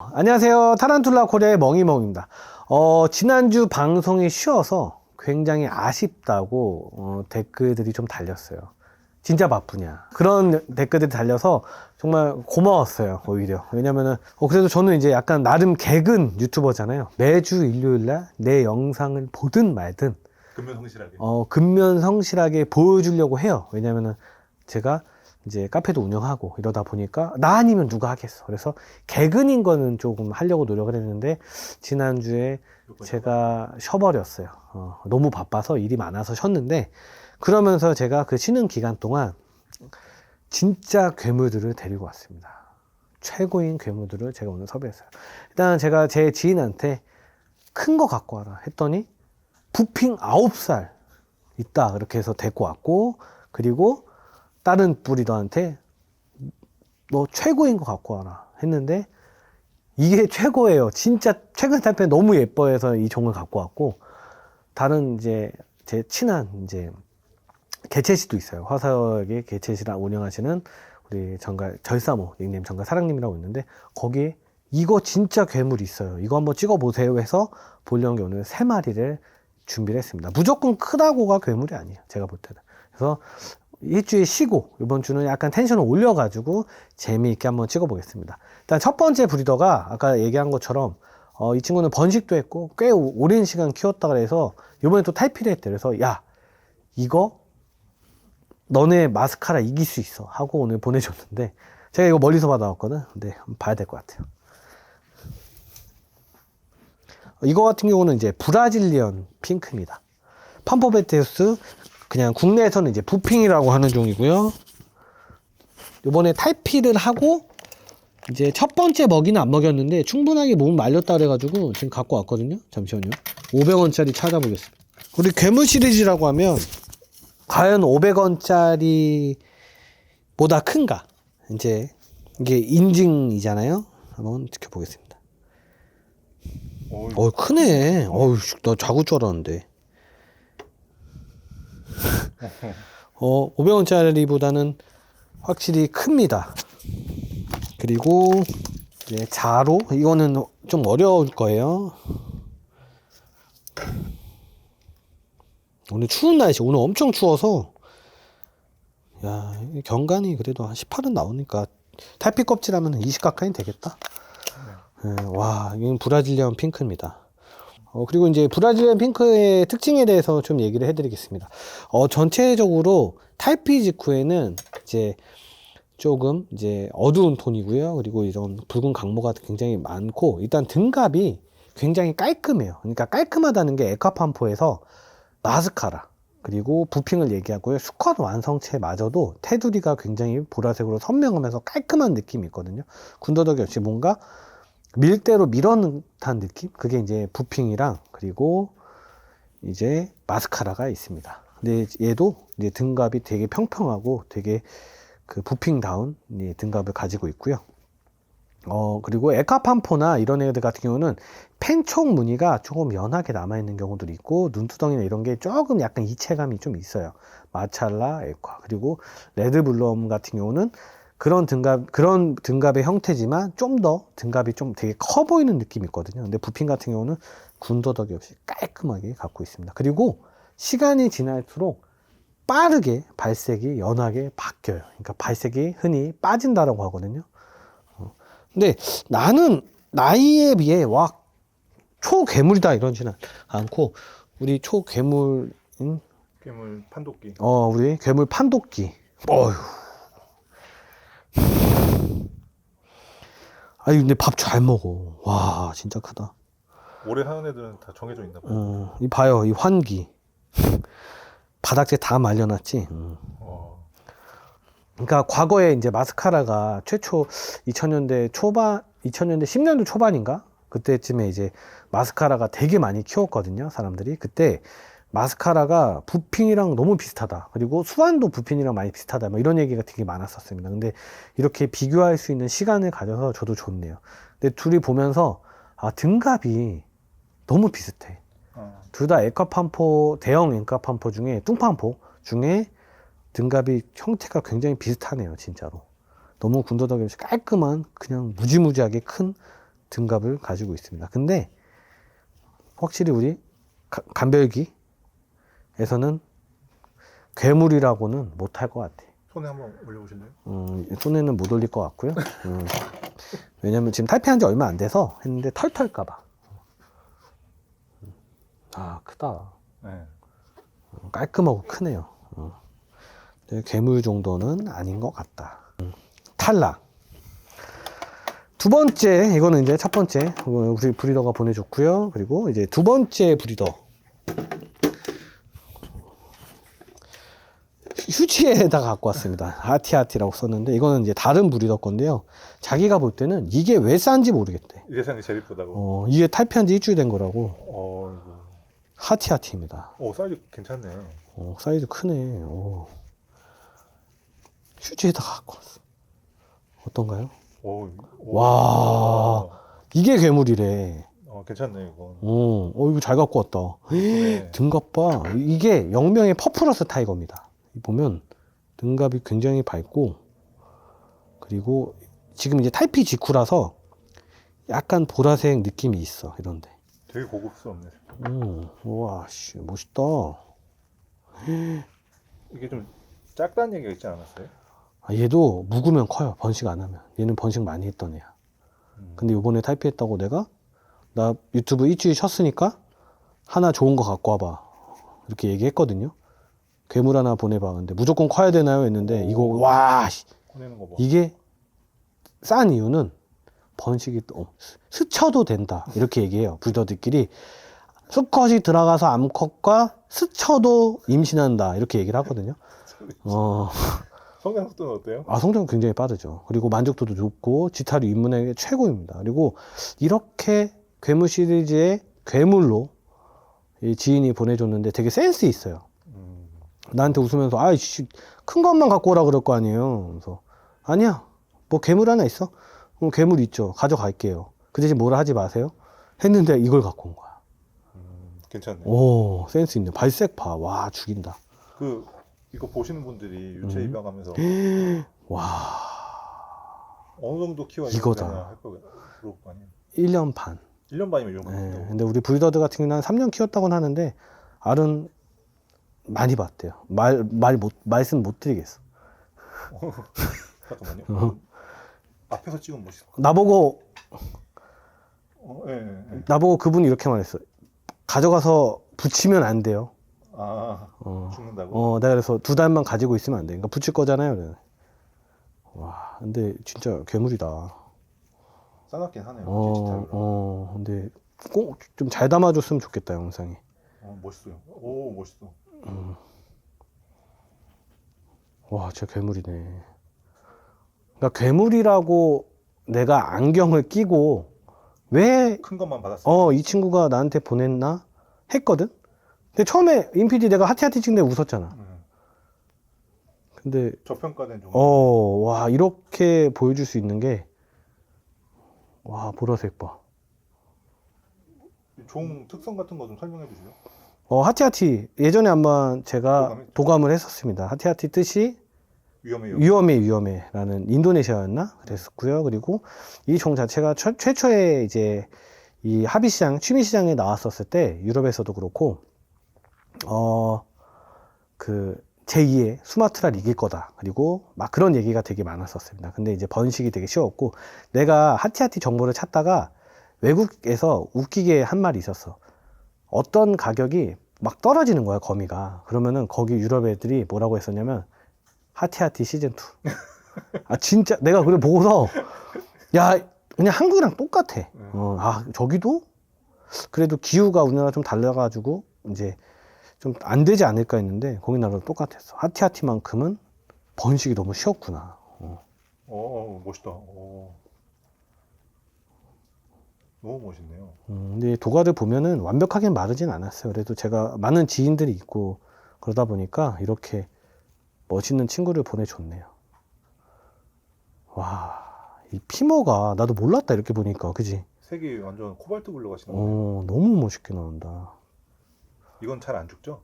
안녕하세요. 타란툴라 코리아의 멍이멍입니다. 어, 지난주 방송이 쉬어서 굉장히 아쉽다고 어, 댓글들이 좀 달렸어요. 진짜 바쁘냐. 그런 댓글들이 달려서 정말 고마웠어요, 오히려. 왜냐면은, 어, 그래도 저는 이제 약간 나름 개근 유튜버잖아요. 매주 일요일날 내 영상을 보든 말든 근면 성실하게. 어, 근면 성실하게 보여주려고 해요. 왜냐면은 제가 이제 카페도 운영하고 이러다 보니까 나 아니면 누가 하겠어. 그래서 개근인 거는 조금 하려고 노력을 했는데 지난주에 제가 쉬어버렸어요. 어, 너무 바빠서 일이 많아서 쉬었는데 그러면서 제가 그 쉬는 기간 동안 진짜 괴물들을 데리고 왔습니다. 최고인 괴물들을 제가 오늘 섭외했어요. 일단 제가 제 지인한테 큰 거 갖고 와라 했더니 부핑 9살 있다. 그렇게 해서 데리고 왔고, 그리고 다른 브리더한테 너 최고인 거 갖고 와라 했는데, 이게 최고예요. 진짜 최근 탈페 너무 예뻐해서 이 종을 갖고 왔고, 다른 이제 제 친한 이제 개체시도 있어요. 화사역의 개체시랑 운영하시는 우리 정갈 절사모 닉네임 정갈 사랑님이라고 있는데 거기에 이거 진짜 괴물이 있어요. 이거 한번 찍어 보세요 해서 볼령이 오늘 세 마리를 준비를 했습니다. 무조건 크다고가 괴물이 아니에요. 제가 볼 때는. 그래서 일주일 쉬고 이번 주는 약간 텐션을 올려가지고 재미있게 한번 찍어보겠습니다. 일단 첫 번째 브리더가 아까 얘기한 것처럼 어, 이 친구는 번식도 했고 꽤 오- 오랜 시간 키웠다 그래서 이번에 또 탈피를 했대. 그래서 야 이거 너네 마스카라 이길 수 있어 하고 오늘 보내줬는데 제가 이거 멀리서 받아왔거든. 근데 봐야 될 것 같아요. 이거 같은 경우는 이제 브라질리언 핑크입니다. 팜포베테우스 그냥 국내에서는 이제 부핑이라고 하는 종이고요. 이번에 탈피를 하고 이제 첫 번째 먹이는 안 먹였는데 충분하게 몸 말렸다 그래가지고 지금 갖고 왔거든요. 잠시만요. 500원짜리 찾아보겠습니다. 우리 괴물 시리즈라고 하면 과연 500원짜리 보다 큰가? 이제 이게 인증이잖아요. 한번 지켜보겠습니다. 어, 어 크네. 어우 씨, 나 작을 줄 알았는데. 어 500원짜리보다는 확실히 큽니다. 그리고 이제 자로 이거는 좀 어려울 거예요. 오늘 추운 날씨 오늘 엄청 추워서 야이 경관이 그래도 한 18은 나오니까 탈피 껍질하면 20 가까이 되겠다. 예, 와, 이건 브라질리언 핑크입니다. 어, 그리고 이제 브라질리언 핑크의 특징에 대해서 좀 얘기를 해드리겠습니다. 어, 전체적으로 탈피 직후에는 이제 조금 이제 어두운 톤이고요. 그리고 이런 붉은 각모가 굉장히 많고, 일단 등갑이 굉장히 깔끔해요. 그러니까 깔끔하다는 게 에카팜포에서 마스카라, 그리고 부핑을 얘기하고요. 수컷 완성체마저도 테두리가 굉장히 보라색으로 선명하면서 깔끔한 느낌이 있거든요. 군더더기 없이 뭔가 밀대로 밀어넣은 듯한 느낌? 그게 이제 부핑이랑 그리고 이제 마스카라가 있습니다. 근데 얘도 이제 등갑이 되게 평평하고 되게 그 부핑다운 이 등갑을 가지고 있고요. 어, 그리고 에카팜포나 이런 애들 같은 경우는 펜촉 무늬가 조금 연하게 남아있는 경우들이 있고, 눈두덩이나 이런 게 조금 약간 이체감이 좀 있어요. 마찰라, 에카. 그리고 레드블럼 같은 경우는 그런 등갑, 그런 등갑의 형태지만 좀 더 등갑이 좀 되게 커 보이는 느낌이 있거든요. 근데 부핀 같은 경우는 군더더기 없이 깔끔하게 갖고 있습니다. 그리고 시간이 지날수록 빠르게 발색이 연하게 바뀌어요. 그러니까 발색이 흔히 빠진다라고 하거든요. 어. 근데 나는 나이에 비해 와 초괴물이다 이러지는 않고 우리 초괴물인 괴물 판독기. 어 우리 괴물 판독기 어휴 아니 근데 밥 잘 먹어 와 진짜 크다 오래 사는 애들은 다 정해져 있나 봐요. 어, 이 봐요 이 환기 바닥재 다 말려놨지 음. 어. 그러니까 과거에 이제 마스카라가 최초 2000년대 초반, 2000년대 10년대 초반인가? 그때쯤에 이제 마스카라가 되게 많이 키웠거든요, 사람들이. 그때 마스카라가 부핀이랑 너무 비슷하다. 그리고 수완도 부핀이랑 많이 비슷하다. 뭐 이런 얘기가 되게 많았었습니다. 근데 이렇게 비교할 수 있는 시간을 가져서 저도 좋네요. 근데 둘이 보면서 아, 등갑이 너무 비슷해. 어. 둘다 에카팜포 대형 에카팜포 중에 뚱팜포 중에 등갑이 형태가 굉장히 비슷하네요 진짜로 너무 군더더기 없이 깔끔한 그냥 무지무지하게 큰 등갑을 가지고 있습니다. 근데 확실히 우리 가- 간별기 에서는 괴물이라고는 못할 것 같아. 손에 한번 올려보실래요? 음, 손에는 못 올릴 것 같고요. 음, 왜냐면 지금 탈피한 지 얼마 안 돼서 했는데 털털까봐. 아, 크다. 네. 깔끔하고 크네요. 어. 괴물 정도는 아닌 것 같다. 음, 탈락. 두 번째, 이거는 이제 첫 번째, 이거 우리 브리더가 보내줬고요. 그리고 이제 두 번째 브리더. 휴지에다 갖고 왔습니다. 아티아티라고 썼는데, 이거는 이제 다른 브리더 건데요. 자기가 볼 때는 이게 왜 싼지 모르겠대. 이 세상이 제일 이쁘다고. 어, 이게 탈피한 지 일주일 된 거라고. 어, 이거. 하티아티입니다. 오 사이즈 괜찮네. 어, 사이즈 크네. 오. 휴지에다 갖고 왔어. 어떤가요? 오, 오. 와. 이게 괴물이래. 어, 괜찮네 이거. 어, 어 이거 잘 갖고 왔다. 네. 등갑 봐. 이게 영명의 퍼플러스 타이거입니다. 보면 등갑이 굉장히 밝고 그리고 지금 이제 탈피 직후라서 약간 보라색 느낌이 있어. 이런데. 되게 고급스럽네. 음, 우와, 씨, 멋있다. 이게 좀 작다는 얘기가 있지 않았어요? 아, 얘도 묵으면 커요. 번식 안 하면. 얘는 번식 많이 했던 애야. 음. 근데 요번에 탈피했다고 내가 나 유튜브 일주일 쉬었으니까 하나 좋은 거 갖고 와봐. 이렇게 얘기했거든요. 괴물 하나 보내봐. 근데 무조건 커야 되나요? 했는데 이거 와 씨, 꺼내는 거 봐. 이게 싼 이유는 번식이 또 스- 스쳐도 된다. 이렇게 얘기해요. 불더들끼리 수컷이 들어가서 암컷과 스쳐도 임신한다. 이렇게 얘기를 하거든요. 어. 성장 속도는 어때요? 아, 성장은 굉장히 빠르죠. 그리고 만족도도 좋고, 지타류 입문에게 최고입니다. 그리고 이렇게 괴물 시리즈의 괴물로 이 지인이 보내줬는데 되게 센스 있어요. 음. 나한테 웃으면서, 아이씨, 큰 것만 갖고 오라 그럴 거 아니에요. 그래서, 아니야. 뭐 괴물 하나 있어? 어, 괴물 있죠. 가져갈게요. 그 대신 뭐라 하지 마세요. 했는데 이걸 갖고 온 거야. 음, 괜찮네. 오, 센스 있네. 발색 봐. 와, 죽인다. 그 이거 보시는 분들이 유체 음. 입양하면서 와, 어느 정도 키워야 이거다. 되나 할 거, 그럴 거 아니에요. 1년 반. 1년 반이면 이 정도 네, 된다고. 근데 우리 브리더드 같은 경우는 한 3년 키웠다고는 하는데 알은 많이 봤대요. 말 말 못 말씀 못 드리겠어. 잠깐만요. 어. 앞에서 찍으면 멋있어. 나보고 어, 예, 예, 예. 나보고 그분이 이렇게 말했어. 가져가서 붙이면 안 돼요. 아, 어, 죽는다고? 어 내가 그래서 두 달만 가지고 있으면 안 돼. 그러니까 붙일 거잖아요. 그래. 와, 근데 진짜 괴물이다. 싸납긴 하네요. 어, 디지털로. 어, 근데 꼭 좀 잘 담아줬으면 좋겠다 영상이. 어, 멋있어요. 오, 멋있어. 음. 와, 진짜 괴물이네. 그러니까 괴물이라고 내가 안경을 끼고 왜, 큰 것만 받았어. 어, 이 친구가 나한테 보냈나? 했거든? 근데 처음에 인피디 내가 하티하티 찍는데 웃었잖아. 음. 근데, 저평가된 정도. 어, 와, 이렇게 보여줄 수 있는 게, 와, 보라색 봐. 종 특성 같은 거 좀 설명해 주시죠. 어, 하티하티. 예전에 한번 제가 도감했죠. 도감을 했었습니다. 하티하티 뜻이 위험해요. 위험해 위험해 라는 인도네시아였나 그랬었고요. 그리고 이 종 자체가 최, 최초에 이제 이 합의 시장 취미 시장에 나왔었을 때 유럽에서도 그렇고 어 그 제2의 수마트라를 이길 거다. 그리고 막 그런 얘기가 되게 많았었습니다. 근데 이제 번식이 되게 쉬웠고 내가 하티하티 정보를 찾다가 외국에서 웃기게 한 말이 있었어. 어떤 가격이 막 떨어지는 거야 거미가. 그러면은 거기 유럽 애들이 뭐라고 했었냐면 하티하티 시즌 2. 아 진짜 내가 그걸 보고서 야 그냥 한국이랑 똑같아. 어, 아 저기도 그래도 기후가 우리나라 좀 달라가지고 이제 좀 안 되지 않을까 했는데 거기 나라도 똑같았어. 하티하티만큼은 번식이 너무 쉬웠구나. 어. 어, 멋있다. 어. 너무 멋있네요. 음, 근데 도가를 보면은 완벽하게 마르진 않았어요. 그래도 제가 많은 지인들이 있고 그러다 보니까 이렇게 멋있는 친구를 보내줬네요. 와, 이 피모가 나도 몰랐다 이렇게 보니까 그지? 색이 완전 코발트 블루 가시는 거예요. 어, 너무 멋있게 나온다. 이건 잘 안 죽죠?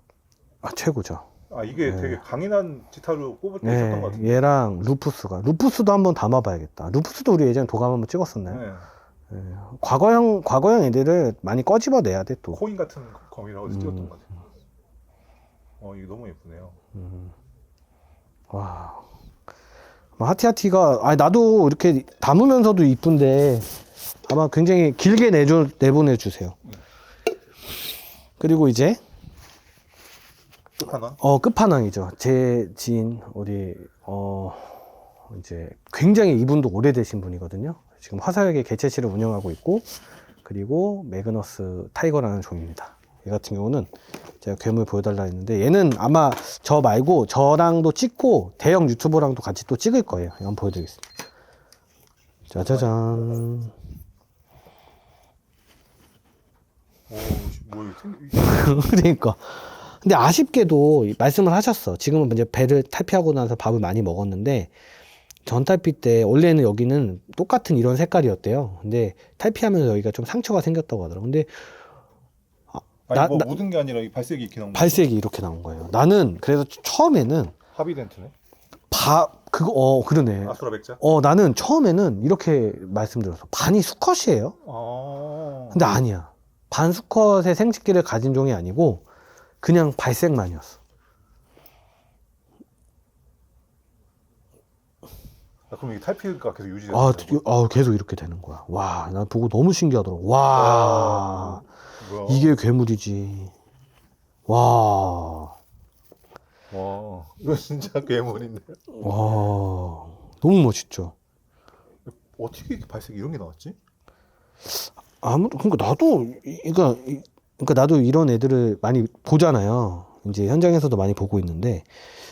아 최고죠. 아 이게 네. 되게 강인한 지타로 뽑을 때 있었던 것 네, 같은데. 얘랑 루푸스가 루푸스도 한번 담아봐야겠다. 루푸스도 우리 예전에 도감 한번 찍었었나요? 네. 예, 과거형 과거형 애들을 많이 꺼집어내야 돼 또. 코인 같은 거미라고 해서 음. 찍었던 것 같아요. 어 이거 너무 예쁘네요. 와. 뭐 하티하티가 아 나도 이렇게 담으면서도 이쁜데 아마 굉장히 길게 내줘 내보내 주세요. 그리고 이제 끝판왕. 어 끝판왕이죠. 제 지인 우리 어 이제 굉장히 이분도 오래되신 분이거든요. 지금 화사하게 개체실을 운영하고 있고 그리고 매그너스 타이거라는 종입니다. 얘 같은 경우는 제가 괴물 보여달라 했는데 얘는 아마 저 말고 저랑도 찍고 대형 유튜버랑도 같이 또 찍을 거예요. 한번 보여드리겠습니다. 짜자잔. 오, 뭐 생... 그러니까. 근데 아쉽게도 말씀을 하셨어. 지금은 이제 배를 탈피하고 나서 밥을 많이 먹었는데 전 탈피 때 원래는 여기는 똑같은 이런 색깔이었대요. 근데 탈피하면서 여기가 좀 상처가 생겼다고 하더라고. 근데 아니 나- 뭐 나- 묻은 게 아니라 이 발색이 이렇게 나온 거죠? 발색이 이렇게 나온 거예요. 나는 그래서 처음에는 하비덴트네. 바 그거 어 그러네. 아수라 백자. 어 나는 처음에는 이렇게 말씀드렸어. 반이 수컷이에요. 아. 근데 아니야. 반 수컷의 생식기를 가진 종이 아니고 그냥 발색만이었어. 아, 그럼 이게 탈피가 계속 유지되는 아? 드디어, 아, 계속 이렇게 되는 거야. 와, 난 보고 너무 신기하더라고. 와, 뭐야? 이게 괴물이지. 와, 와, 이거 진짜 괴물인데. 와, 너무 멋있죠. 어떻게 이렇게 발색 이런 게 나왔지? 아무도, 그러니까 나도, 이- 그러니까, 이- 그러니까 나도 이런 애들을 많이 보잖아요. 이제 현장에서도 많이 보고 있는데,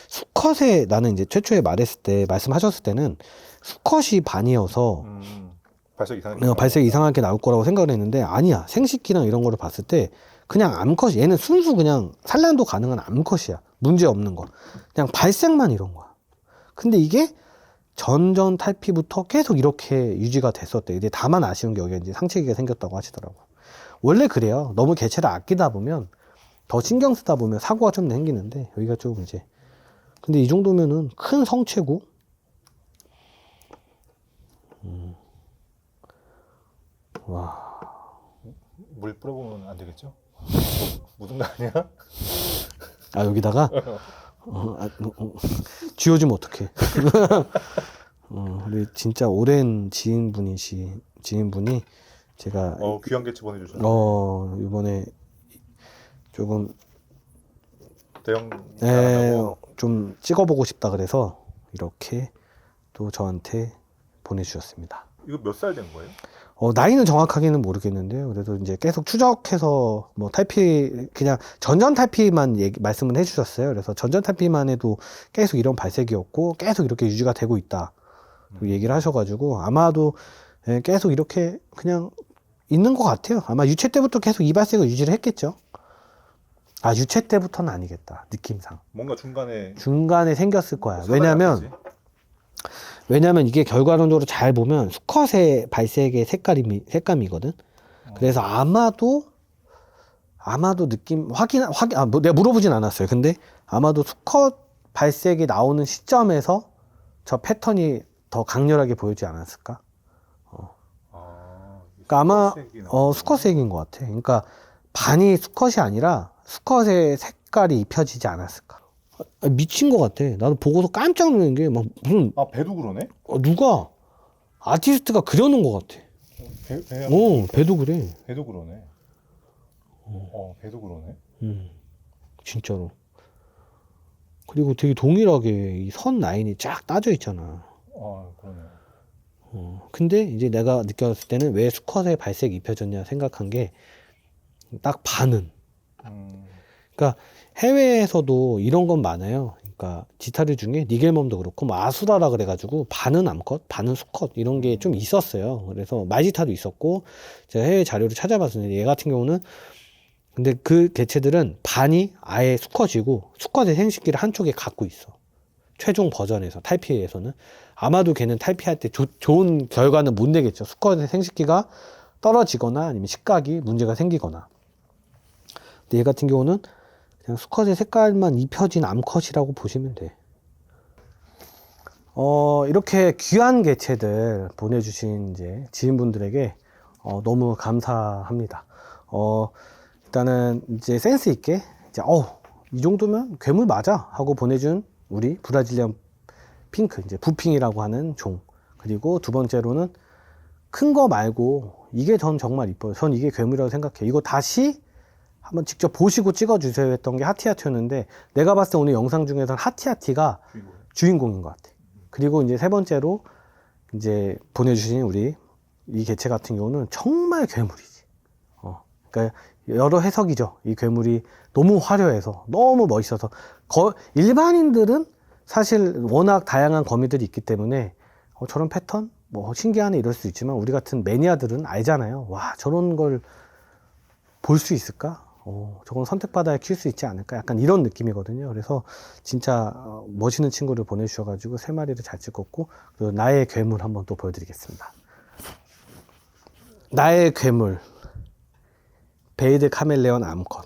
수컷에 나는 이제 최초에 말했을 때, 말씀하셨을 때는 수컷이 반이어서 음. 발색 이상. 내가 발색 이상하게 나올 거라고 생각을 했는데 아니야. 생식기랑 이런 거를 봤을 때 그냥 암컷이 얘는 순수 그냥 산란도 가능한 암컷이야. 문제 없는 거. 그냥 발색만 이런 거야. 근데 이게 전전 탈피부터 계속 이렇게 유지가 됐었대. 근데 다만 아쉬운 게 여기 이제 상체기가 생겼다고 하시더라고. 원래 그래요. 너무 개체를 아끼다 보면 더 신경 쓰다 보면 사고가 좀 생기는데 여기가 좀 이제 근데 이 정도면은 큰 성체고 음. 와 물 뿌려보면 안 되겠죠? 묻은 거 아니야? 아 여기다가 어, 아, 어, 어, 쥐어주면 어떡해 어, 우리 진짜 오랜 지인분이시 지인분이 제가 어, 귀한 개체 보내주셨네. 어 이번에 조금 대형. 에, 나간다고. 좀 찍어보고 싶다 그래서 이렇게 또 저한테 보내주셨습니다. 이거 몇 살 된 거예요? 어, 나이는 정확하게는 모르겠는데요. 그래도 이제 계속 추적해서 뭐 탈피 그냥 전전 탈피만 얘기, 말씀을 해주셨어요. 그래서 전전 탈피만 해도 계속 이런 발색이었고 계속 이렇게 유지가 되고 있다. 그 얘기를 하셔가지고 아마도 예, 계속 이렇게 그냥 있는 것 같아요. 아마 유체 때부터 계속 이 발색을 유지를 했겠죠. 아 유체 때부터는 아니겠다. 느낌상 뭔가 중간에. 중간에 생겼을 거야. 사다리 왜냐면 같겠지? 왜냐면 이게 결과론적으로 잘 보면 수컷의 발색의 색깔이 색감이거든. 그래서 아마도 아마도 느낌 확인 확인 아, 뭐 내가 물어보진 않았어요. 근데 아마도 수컷 발색이 나오는 시점에서 저 패턴이 더 강렬하게 보이지 않았을까? 아, 그러니까 아마. 어 수컷색인 것 같아. 그러니까 반이 수컷이 아니라 수컷의 색깔이 입혀지지 않았을까? 아, 미친 것 같아. 나도 보고서 깜짝 놀란 게 막 무슨 아 배도 그러네? 어, 누가 아티스트가 그려놓은 것 같아. 배, 배, 어, 배도 그래. 배도 그러네. 어 배도 그러네. 음, 진짜로. 그리고 되게 동일하게 이 선 라인이 쫙 따져 있잖아. 아 그러네. 어, 근데 이제 내가 느꼈을 때는 왜 수컷에 발색이 입혀졌냐 생각한 게 딱 반은. 음, 그러니까 해외에서도 이런 건 많아요. 그러니까 지타르 중에 니겔멈도 그렇고 뭐 아수라라 그래가지고 반은 암컷, 반은 수컷 이런 게 좀 있었어요. 그래서 말지타도 있었고 제가 해외 자료를 찾아봤는데 얘 같은 경우는 근데 그 개체들은 반이 아예 수컷이고 수컷의 생식기를 한쪽에 갖고 있어. 최종 버전에서 탈피에서는 아마도 걔는 탈피할 때 조- 좋은 결과는 못 내겠죠. 수컷의 생식기가 떨어지거나 아니면 식각이 문제가 생기거나. 얘 같은 경우는 그냥 수컷의 색깔만 입혀진 암컷이라고 보시면 돼. 어, 이렇게 귀한 개체들 보내주신 이제 지인분들에게 어, 너무 감사합니다. 어, 일단은 이제 센스 있게 이제 어우 이 정도면 괴물 맞아 하고 보내준 우리 브라질리안 핑크 이제 부핑이라고 하는 종 그리고 두 번째로는 큰 거 말고 이게 전 정말 이뻐요. 전 이게 괴물이라고 생각해요. 이거 다시 한번 직접 보시고 찍어주세요 했던 게 하티하티였는데 내가 봤을 때 오늘 영상 중에서는 하티하티가 주인공. 주인공인 것 같아. 그리고 이제 세 번째로 이제 보내주신 우리 이 개체 같은 경우는 정말 괴물이지. 어, 그러니까 여러 해석이죠. 이 괴물이 너무 화려해서 너무 멋있어서 거, 일반인들은 사실 워낙 다양한 거미들이 있기 때문에 어, 저런 패턴 뭐 신기하네 이럴 수 있지만 우리 같은 매니아들은 알잖아요. 와 저런 걸 볼 수 있을까? 어, 저건 선택받아야 키울 수 있지 않을까? 약간 이런 느낌이거든요. 그래서 진짜 어, 멋있는 친구를 보내주셔가지고 세 마리를 잘 찍었고 그리고 나의 괴물 한번 또 보여드리겠습니다. 나의 괴물 베이드 카멜레온 암컷.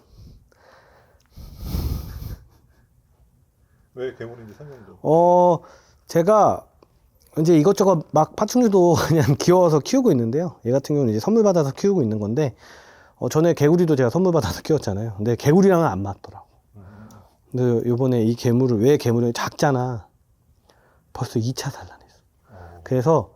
왜 괴물인지 설명 좀. 어 제가 이제 이것저것 막 파충류도 그냥 귀여워서 키우고 있는데요. 얘 같은 경우는 이제 선물 받아서 키우고 있는 건데 어, 전에 개구리도 제가 선물 받아서 키웠잖아요. 근데 개구리랑은 안 맞더라고. 음. 근데 요번에 이 괴물을 왜 괴물이 작잖아. 벌써 2차 산란했어. 어. 그래서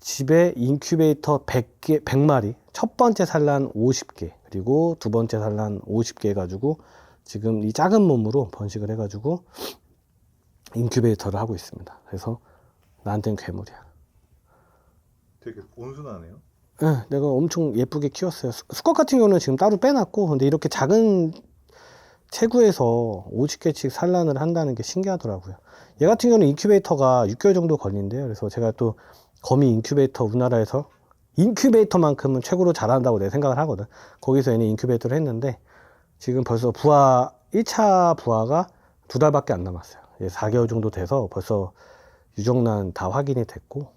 집에 인큐베이터 100개, 100마리, 첫 번째 산란 50개, 그리고 두 번째 산란 50개 해가지고 지금 이 작은 몸으로 번식을 해가지고 인큐베이터를 하고 있습니다. 그래서 나한테는 괴물이야. 되게 온순하네요. 예, 내가 엄청 예쁘게 키웠어요. 수- 수컷 같은 경우는 지금 따로 빼놨고, 근데 이렇게 작은 체구에서 50개씩 산란을 한다는 게 신기하더라고요. 얘 같은 경우는 인큐베이터가 6개월 정도 걸린대요. 그래서 제가 또 거미 인큐베이터 우리나라에서 인큐베이터만큼은 최고로 잘한다고 내가 생각을 하거든. 거기서 얘는 인큐베이터를 했는데, 지금 벌써 부화, 1차 부화가 두 달밖에 안 남았어요. 이제 4개월 정도 돼서 벌써 유정란 다 확인이 됐고,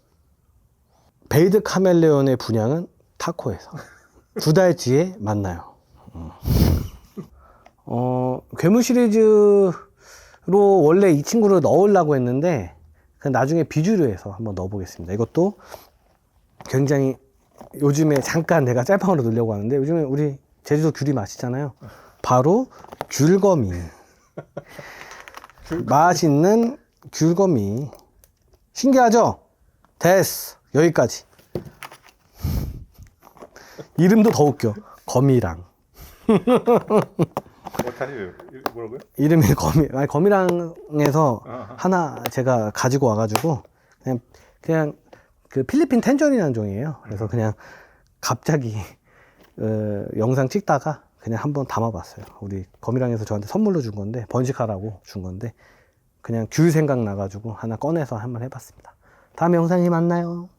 베이드 카멜레온의 분양은 타코에서 두 달 뒤에 만나요. 음. 어, 괴물 시리즈로 원래 이 친구를 넣으려고 했는데 그 나중에 비주류에서 한번 넣어보겠습니다. 이것도 굉장히 요즘에 잠깐 내가 짤방으로 넣으려고 하는데 요즘에 우리 제주도 귤이 맛있잖아요. 바로 귤거미. 맛있는 귤거미. 신기하죠? 됐어. 여기까지. 이름도 더 웃겨. 거미랑. 왜 뭐라고요? 이름이 거미, 아니, 거미랑에서 아하. 하나 제가 가지고 와가지고, 그냥, 그냥, 그 필리핀 텐저리라는 종이에요. 그래서 그냥 갑자기, 어, 영상 찍다가 그냥 한번 담아봤어요. 우리 거미랑에서 저한테 선물로 준 건데, 번식하라고 준 건데, 그냥 귤 생각 나가지고 하나 꺼내서 한번 해봤습니다. 다음 영상에 만나요.